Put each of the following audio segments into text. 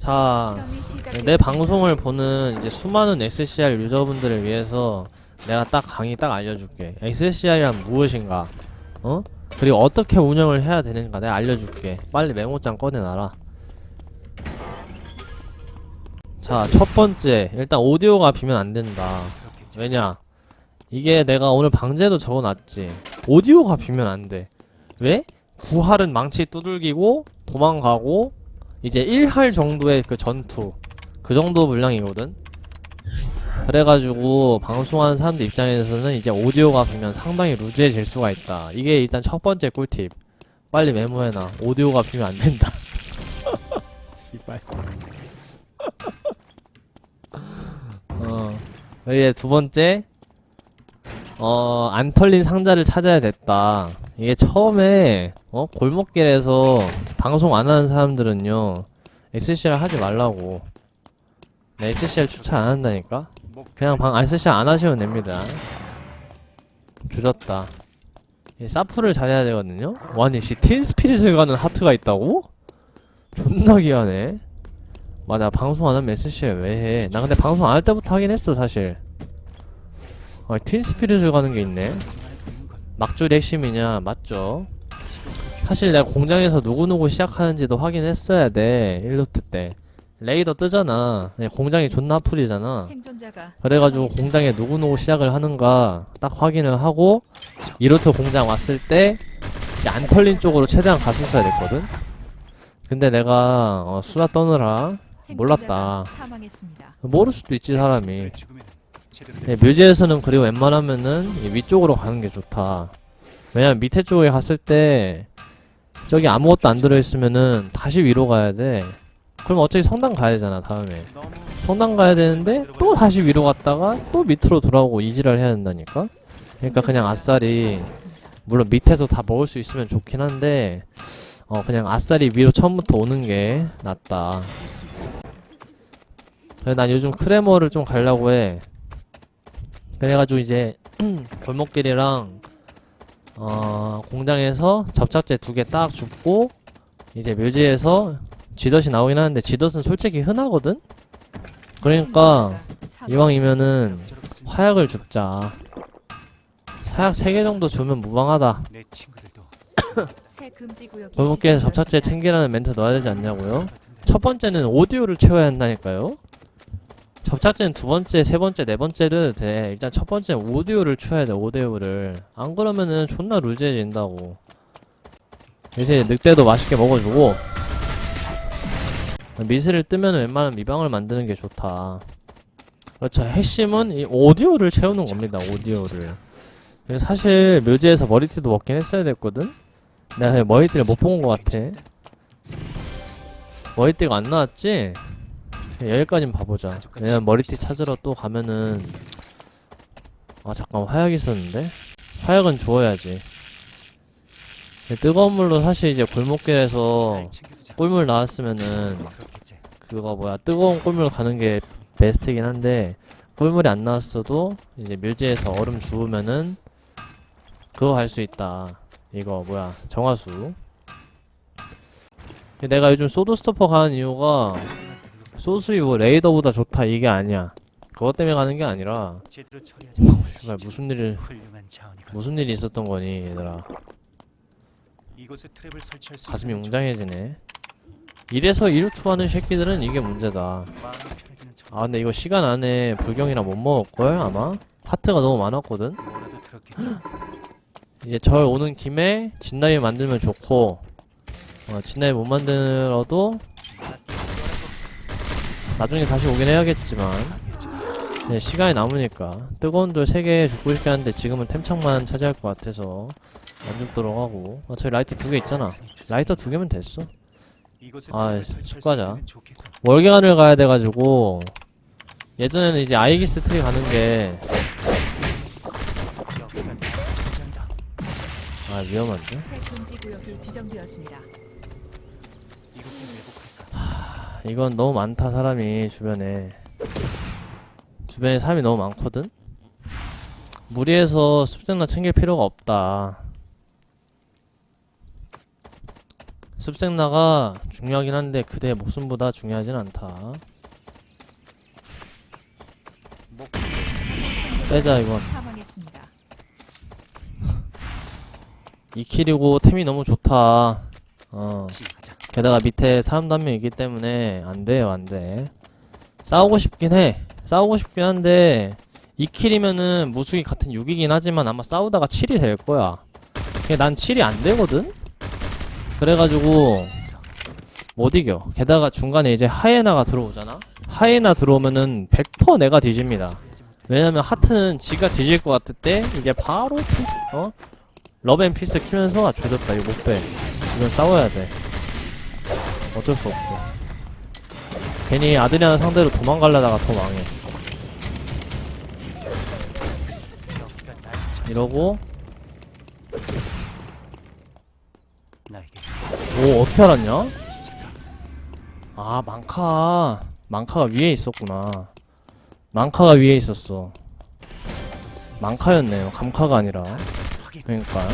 자. 내 방송을 보는 이제 수많은 SCR 유저분들을 위해서 내가 딱 강의 딱 알려줄게. SCR이란 무엇인가? 어? 그리고 어떻게 운영을 해야 되는가 내가 알려줄게. 빨리 메모장 꺼내놔라. 자, 첫 번째. 일단 오디오가 비면 안 된다. 왜냐? 이게 내가 오늘 방제도 적어놨지. 오디오가 비면 안 돼. 왜? 9할은 망치 두들기고 도망가고 이제 1할 정도의 그 전투 그 정도 분량이거든. 그래가지고 방송하는 사람들 입장에서는 이제 오디오가 비면 상당히 루즈해질 수가 있다. 이게 일단 첫 번째 꿀팁. 빨리 메모해놔. 오디오가 비면 안 된다. 씨발. 어. 이게 두 번째 어, 안 털린 상자를 찾아야 됐다. 이게 처음에, 어, 골목길에서 방송 안 하는 사람들은요, SCR 하지 말라고. 네, SCR 추천 안 한다니까? 그냥 방, SCR 안 하시면 됩니다. 조졌다. 이 사프를 잘해야 되거든요? 와, 아니, 씨, 틴 스피릿을 가는 하트가 있다고? 존나 귀하네. 맞아, 방송 안 하면 SCR 왜 해? 나 근데 방송 안 할 때부터 하긴 했어, 사실. 아, 틴 스피릿을 가는 게 있네. 막줄이 핵심이냐? 맞죠. 사실 내가 공장에서 누구누구 시작하는지도 확인했어야 돼. 1로트 때. 레이더 뜨잖아. 그냥 공장이 존나 풀이잖아. 그래가지고. 공장에 누구누구 시작을 하는가 딱 확인을 하고 2로트 공장 왔을 때 이제 안 털린 쪽으로 최대한 갔었어야 됐거든. 근데 내가 어, 수다 떠느라 몰랐다. 모를 수도 있지 사람이. 네, 묘지에서는 그리고 웬만하면은 이 위쪽으로 가는 게 좋다. 왜냐면 밑에 쪽에 갔을 때 저기 아무것도 안 들어있으면은 다시 위로 가야 돼. 그럼 어차피 성당 가야 되잖아 다음에. 성당 가야 되는데 또 다시 위로 갔다가 또 밑으로 돌아오고 이지랄 해야 된다니까. 그러니까 그냥 아싸리. 물론 밑에서 다 먹을 수 있으면 좋긴 한데 어 그냥 아싸리 위로 처음부터 오는 게 낫다. 그래 난 요즘 크레머를 좀 가려고 해. 그래가지고 이제 골목길이랑 어 공장에서 접착제 두 개 딱 줍고 이제 묘지에서 지덧이 나오긴 하는데 지덧은 솔직히 흔하거든. 그러니까 이왕이면은 화약을 줍자. 화약 3개 정도 주면 무방하다. 골목길에서 접착제. 챙기라는 멘트 넣어야 되지 않냐고요? 첫 번째는 오디오를 채워야 한다니까요? 접착제는 두 번째, 세 번째, 네 번째를 돼. 일단 첫 번째는 오디오를 채워야 돼, 오디오를. 안 그러면은 존나 루즈해진다고. 요새 늑대도 맛있게 먹어주고, 미스를 뜨면 웬만하면 미방을 만드는 게 좋다. 그렇죠. 핵심은 이 오디오를 채우는 겁니다, 오디오를. 사실 묘지에서 머리띠도 먹긴 했어야 됐거든? 내가 머리띠를 못 본 것 같아. 머리띠가 안 나왔지? 여기까진 봐보자. 왜냐면 머리띠 찾으러 또 가면은 아 잠깐 화약 있었는데 화약은 주워야지. 뜨거운 물로 사실 이제 골목길에서. 꿀물 나왔으면은 그렇겠지. 그거 뭐야 뜨거운 꿀물 가는 게 베스트긴 한데 꿀물이 안 나왔어도 이제 묘지에서 얼음 주우면은 그거 할 수 있다. 이거 뭐야 정화수. 내가 요즘 소드스토퍼 가는 이유가 소스이 뭐 레이더보다 좋다 이게 아니야. 그것 때문에 가는 게 아니라 제대로 처리하지. 씨발 무슨 일을 훌륭한. 무슨 일이 있었던 거니 얘들아. 이곳에 트랩을 설치할 수 가슴이 있는 웅장해지네. 이래서 이루투하는 새끼들은 이게 문제다. 마음이 편해지는 척. 아 근데 이거 시간 안에 불경이랑 못 먹을걸 아마? 하트가 너무 많았거든? 뭐라도 들었겠지. 이제 절 오는 김에 진나이 만들면 좋고 어, 진나이 못 만들어도 나중에 다시 오긴 해야겠지만 네, 시간이 남으니까 뜨거운 돌 3개 죽고 싶긴 한데 지금은 템창만 차지할 것 같아서 안 죽도록 하고 어, 저기 라이터 두개 있잖아 라이터 두 개면 됐어 아, 트랩을 숲 설치할 수 가자. 있으면 좋겠군. 월계관을 가야 돼가지고 예전에는 이제 아이기스 트리 가는 게 여기가 내 천장이다. 아 위험한데? 이건 너무 많다 사람이 주변에. 주변에 사람이 너무 많거든? 무리해서 습생나 챙길 필요가 없다. 습생나가 중요하긴 한데 그대의 목숨보다 중요하진 않다. 목 빼자 이건. 2킬이고 템이 너무 좋다. 어. 게다가 밑에 사람도 한 명 있기 때문에 안 돼요, 안 돼. 싸우고 싶긴 해. 싸우고 싶긴 한데 2킬이면은 무수기 같은 6이긴 하지만 아마 싸우다가 7이 될 거야. 난 7이 안 되거든. 그래가지고 못 이겨. 게다가 중간에 이제 하이에나가 들어오잖아. 하이에나 들어오면은 100% 내가 뒤집니다. 왜냐면 하트는 지가 뒤질 것 같을 때 이제 바로 피, 어 러브앤피스 키면서 아 조졌다 이거 못 빼. 이건 싸워야 돼. 어쩔 수 없어. 괜히 아드리안 상대로 도망가려다가 더 망해. 이러고 오 어떻게 알았냐? 아 망카 망카가 위에 있었구나. 망카가 위에 있었어. 망카였네요. 감카가 아니라. 그러니까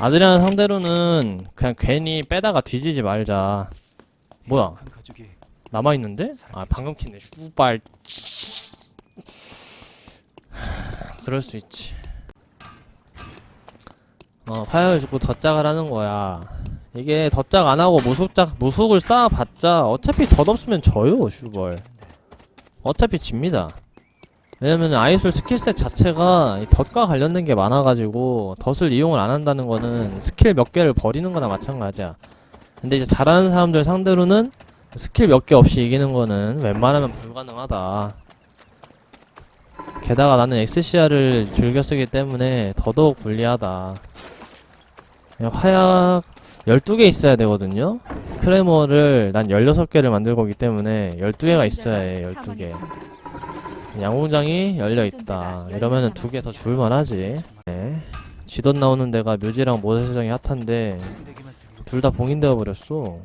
아드리안 상대로는 그냥 괜히 빼다가 뒤지지 말자. 뭐야? 한 가족이 남아 있는데? 아 방금 켰네. 슈발. 그럴 수 있지. 어 파이어를 죽고 덧작을 하는 거야. 이게 덧작 안 하고 무속작 무속을 쌓아봤자 어차피 덧없으면 져요 슈벌. 어차피 집니다. 왜냐면 아이솔 스킬셋 자체가 이 덧과 관련된 게 많아가지고 덧을 이용을 안 한다는 거는 스킬 몇 개를 버리는 거나 마찬가지야. 근데 이제 잘하는 사람들 상대로는 스킬 몇 개 없이 이기는 거는 웬만하면 불가능하다. 게다가 나는 XCR을 즐겨 쓰기 때문에 더더욱 불리하다. 화약 12개 있어야 되거든요? 크레머를 난 16개를 만들 거기 때문에 12개가 있어야 해, 12개. 양궁장이 열려있다. 이러면은 두 개 더 줄만 하지. 네. 지돈 나오는 데가 묘지랑 모세수장이 핫한데, 둘 다 봉인되어 버렸어.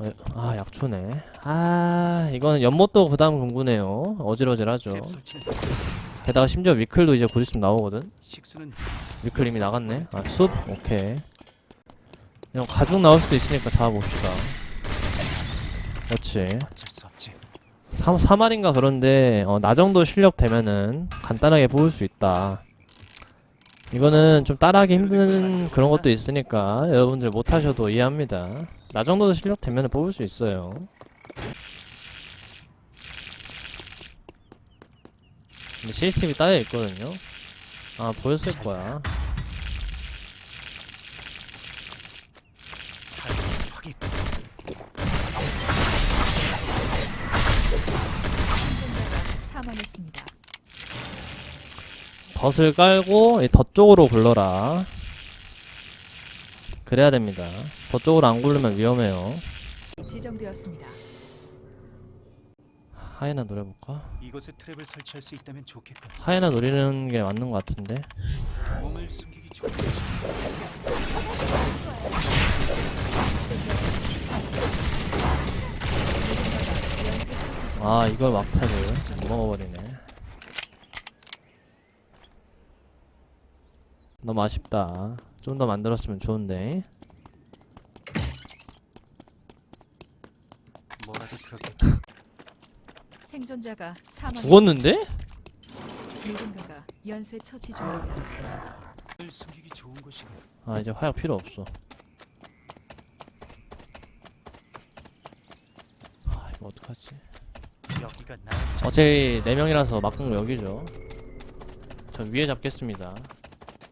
어, 아 약초네. 아 이거는 연못도 그 다음 금구네요. 어질어질하죠. 게다가 심지어 위클도 이제 곧 있으면 나오거든. 위클 이미 나갔네. 아 숲? 오케이. 그냥 가죽 나올 수도 있으니까 잡아봅시다. 그렇지. 어쩔 수 없지. 3, 3알인가 그런데 어, 나 정도 실력 되면은 간단하게 뽑을 수 있다. 이거는 좀 따라하기 힘든 그런 것도 있으니까 여러분들 못하셔도 이해합니다. 나 정도 실력 되면은 뽑을 수 있어요. 근데 CCTV 따여 있거든요. 아 보였을 거야. 덫을 깔고 이덫 쪽으로 굴러라. 그래야 됩니다. 덫 쪽으로 안 굴르면 위험해요. 지정되었습니다. 하이나 노려볼까? 이곳에 트랩을 설치할 수 있다면 좋겠군. 하이나 노리는 게 맞는 것 같은데. 몸을 숨기기 좋은 아 이걸 막타를 못 먹어버리네. 너무 아쉽다. 좀 더 만들었으면 좋은데. 뭐라도 들었겠지. 생존자가 사망. 죽었는데? 누군가가 연쇄 처치. 몸을 숨기기 좋은 곳이군. 아 이제 화약 필요 없어. 아 이거 어떡하지? 여기가 자. 어차피 4명이라서 막은 거 여기죠. 전 위에 잡겠습니다.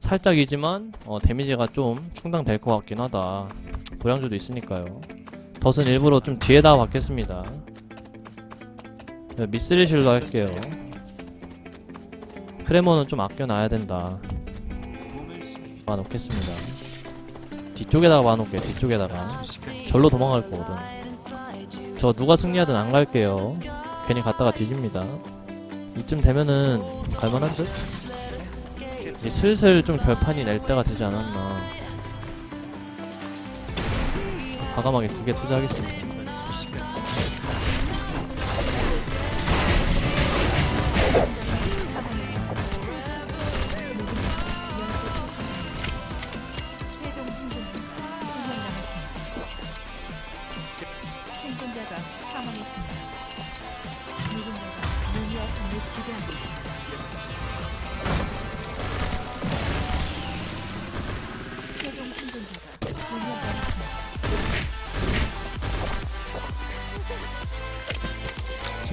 살짝이지만 어, 데미지가 좀 충당될 것 같긴 하다. 보양주도 있으니까요. 덫은 일부러 좀 뒤에다가 받겠습니다. 네, 미스리실로 할게요. 크레머는 좀 아껴놔야 된다. 놔놓겠습니다. 뒤쪽에다가 놔놓을게요. 뒤쪽에다가. 절로 도망갈 거거든. 저 누가 승리하든 안 갈게요. 괜히 갔다가 뒤집니다. 이쯤 되면은 갈만한 듯? 이제 슬슬 좀 결판이 낼 때가 되지 않았나. 과감하게 두 개 투자하겠습니다.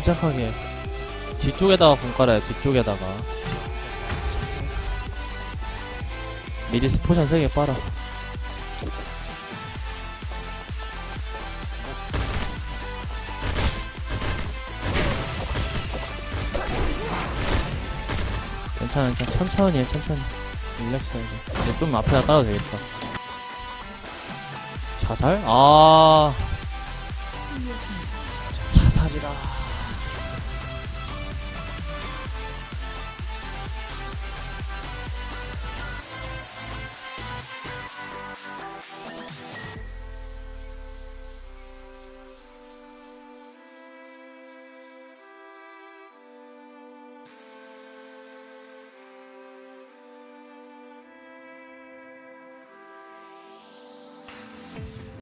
침착하게. 뒤쪽에다가 공 깔아요 뒤쪽에다가. 미리 스포션 세개 빨아. 괜찮아 천천히 해 천천히. 릴렉스 하게 이제 좀 앞에다 따도 되겠다. 자살? 아. 자살이라